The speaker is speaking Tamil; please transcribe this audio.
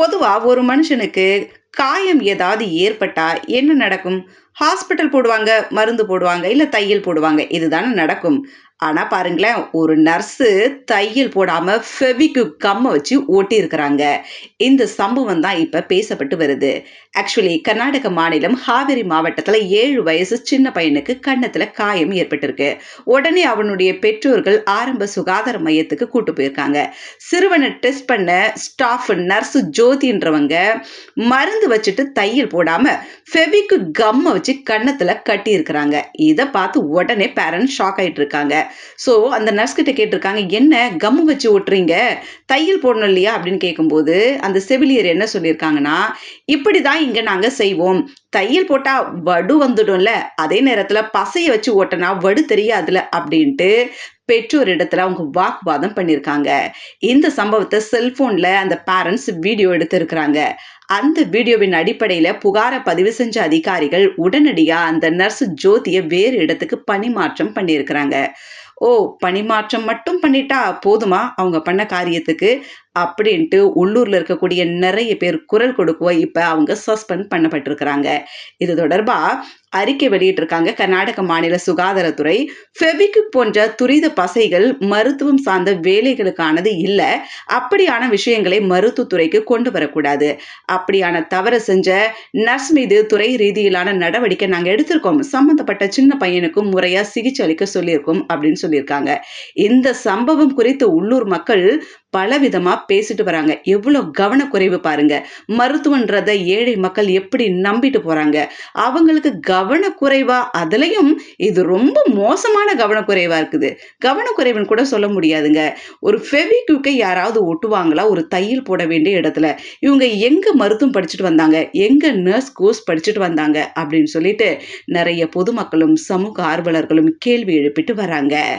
பொதுவா ஒரு மனுஷனுக்கு காயம் ஏதாவது ஏற்பட்டா என்ன நடக்கும்? ஹாஸ்பிட்டல் போடுவாங்க, மருந்து போடுவாங்க, இல்லை தையல் போடுவாங்க. இதுதானே நடக்கும். ஆனால் பாருங்களேன், ஒரு நர்ஸு தையல் போடாமல் ஃபெவிக்கு கம்மை வச்சு ஓட்டியிருக்கிறாங்க இந்த சம்பவம் தான் இப்போ பேசப்பட்டு வருது. ஆக்சுவலி கர்நாடக மாநிலம் ஹாவேரி மாவட்டத்தில் ஏழு வயசு சின்ன பையனுக்கு கன்னத்தில் காயம் ஏற்பட்டிருக்கு. உடனே அவனுடைய பெற்றோர்கள் ஆரம்ப சுகாதார மையத்துக்கு கூட்டு போயிருக்காங்க. சிறுவனை டெஸ்ட் பண்ண ஸ்டாஃப் நர்ஸு ஜோதின்றவங்க மருந்து வச்சுட்டு தையல் போடாமல் ஃபெவிக்கு கம்மை வச்சு வச்சு கன்னத்துல கட்டியிருக்கிறாங்க. இதை பார்த்து உடனே பேரண்ட்ஸ் ஷாக் ஆயிட்டு இருக்காங்க. ஸோ அந்த நர்ஸ் கிட்ட கேட்டிருக்காங்க, "என்ன கம்மு வச்சு ஒட்டுறீங்க? தையல் போடணும் இல்லையா?" அப்படின்னு கேட்கும்போது, அந்த செவிலியர் என்ன சொல்லியிருக்காங்கன்னா, "இப்படிதான் இங்க நாங்க செய்வோம். தையல் போட்டா வடு வந்துடும்ல, அதே நேரத்துல பசைய வச்சு ஓட்டனா வடு தெரியாதுல அப்படின்ட்டு பெற்றோரிடத்துல அவங்க வாக்குவாதம் பண்ணியிருக்காங்க. இந்த சம்பவத்தை செல்போன்ல அந்த பேரண்ட்ஸ் வீடியோ எடுத்திருக்கிறாங்க. அந்த வீடியோவின் அடிப்படையில புகாரை பதிவு செஞ்ச அதிகாரிகள் உடனடியா அந்த நர்ஸ் ஜோதியை வேறு இடத்துக்கு பணிமாற்றம் பண்ணியிருக்கிறாங்க. ஓ! பணிமாற்றம் மட்டும் பண்ணிட்டா போதுமா அவங்க பண்ண காரியத்துக்கு? அப்படின்ட்டு உள்ளூர்ல இருக்கக்கூடிய நிறைய பேர் குரல் கொடுக்கவோ, இப்ப அவங்க சஸ்பெண்ட் பண்ணப்பட்டிருக்கிறாங்க. இது தொடர்பா அறிக்கை வெளியிட்டிருக்காங்க கர்நாடக மாநில சுகாதாரத்துறை. ஃபெவிக்விக் போன்ற துரித பசைகள் மருத்துவம் சார்ந்த வேலைகளுக்கானது இல்லை அப்படியான விஷயங்களை மருத்துவத்துறைக்கு கொண்டு வரக்கூடாது. அப்படியான தவறு செஞ்ச நர்ஸ் மீது துறை ரீதியிலான நடவடிக்கை நாங்கள் எடுத்திருக்கோம். சம்பந்தப்பட்ட சின்ன பையனுக்கும் முறையாக சிகிச்சை அளிக்க சொல்லியிருக்கோம் அப்படின்னு சொல்லியிருக்காங்க. இந்த சம்பவம் குறித்து உள்ளூர் மக்கள் பலவிதமா பேசிட்டு வராங்க. எவ்வளவு கவனக்குறைவு பாருங்க. மருத்துவன்றத ஏழை மக்கள் எப்படி நம்பிட்டு போறாங்க. அவங்களுக்கு கவனக்குறைவா அதுலயும் இது ரொம்ப மோசமான கவனக்குறைவா இருக்குது. கவனக்குறைவுன்னு கூட சொல்ல முடியாதுங்க. ஒரு ஃபெவிக்யூக்கை யாராவது ஒட்டுவாங்களா? ஒரு தையல் போட வேண்டிய இடத்துல. இவங்க எங்க மருத்துவம் படிச்சுட்டு வந்தாங்க? எங்க நர்ஸ் கோர்ஸ் படிச்சுட்டு வந்தாங்க? அப்படின்னு சொல்லிட்டு நிறைய பொதுமக்களும், சமூக ஆர்வலர்களும் கேள்வி எழுப்பிட்டு வராங்க.